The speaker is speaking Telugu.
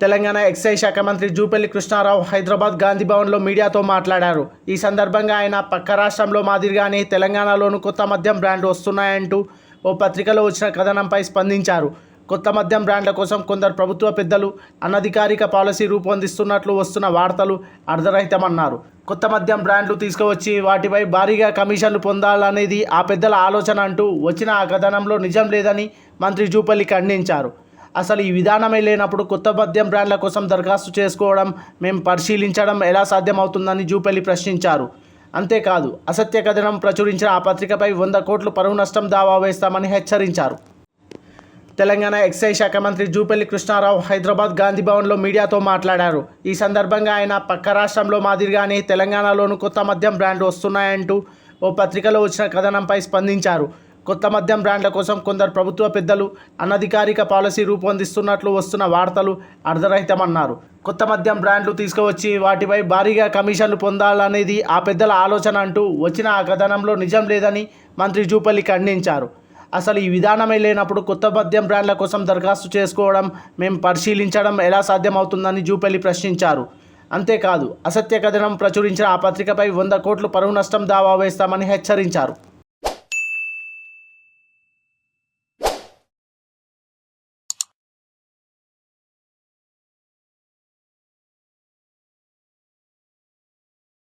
తెలంగాణ ఎక్సైజ్ శాఖ మంత్రి జూపల్లి కృష్ణారావు హైదరాబాద్ గాంధీ భవన్లో మీడియాతో మాట్లాడారు. ఈ సందర్భంగా ఆయన పక్క రాష్ట్రంలో మాదిరిగానే తెలంగాణలోనూ కొత్త మద్యం బ్రాండ్లు వస్తున్నాయంటూ ఓ పత్రికలో వచ్చిన కథనంపై స్పందించారు. కొత్త మద్యం బ్రాండ్ల కోసం కొందరు ప్రభుత్వ పెద్దలు అనధికారిక పాలసీ రూపొందిస్తున్నట్లు వస్తున్న వార్తలు అర్ధరహితమన్నారు. కొత్త మద్యం బ్రాండ్లు తీసుకువచ్చి వాటిపై భారీగా కమిషన్లు పొందాలనేది ఆ పెద్దల ఆలోచన అంటూ వచ్చిన ఆ కథనంలో నిజం లేదని మంత్రి జూపల్లి ఖండించారు. అసలు ఈ విధానమే లేనప్పుడు కొత్త మద్యం బ్రాండ్ల కోసం దరఖాస్తు చేసుకోవడం మేము పరిశీలించడం ఎలా సాధ్యమవుతుందని జూపల్లి ప్రశ్నించారు. అంతేకాదు అసత్య కథనం ప్రచురించిన ఆ పత్రికపై వంద కోట్లు పరువు నష్టం దావా వేస్తామని హెచ్చరించారు. తెలంగాణ ఎక్సైజ్ శాఖ మంత్రి జూపల్లి కృష్ణారావు హైదరాబాద్ గాంధీ భవన్లో మీడియాతో మాట్లాడారు. ఈ సందర్భంగా ఆయన పక్క రాష్ట్రంలో మాదిరిగానే తెలంగాణలోనూ కొత్త మద్యం బ్రాండ్లు వస్తున్నాయంటూ ఓ పత్రికలో వచ్చిన కథనంపై స్పందించారు. కొత్త మద్యం బ్రాండ్ల కోసం కొందరు ప్రభుత్వ పెద్దలు అనధికారిక పాలసీ రూపొందిస్తున్నట్లు వస్తున్న వార్తలు అర్ధరహితమన్నారు. కొత్త మద్యం బ్రాండ్లు తీసుకువచ్చి వాటిపై భారీగా కమిషన్లు పొందాలనేది ఆ పెద్దల ఆలోచన అంటూ వచ్చిన ఆ కథనంలో నిజం లేదని మంత్రి జూపల్లి ఖండించారు. అసలు ఈ విధానమే లేనప్పుడు కొత్త మద్యం బ్రాండ్ల కోసం దరఖాస్తు చేసుకోవడం మేము పరిశీలించడం ఎలా సాధ్యమవుతుందని జూపల్లి ప్రశ్నించారు. అంతేకాదు అసత్య కథనం ప్రచురించిన ఆ పత్రికపై వంద కోట్లు పరువు నష్టం దావా వేస్తామని హెచ్చరించారు.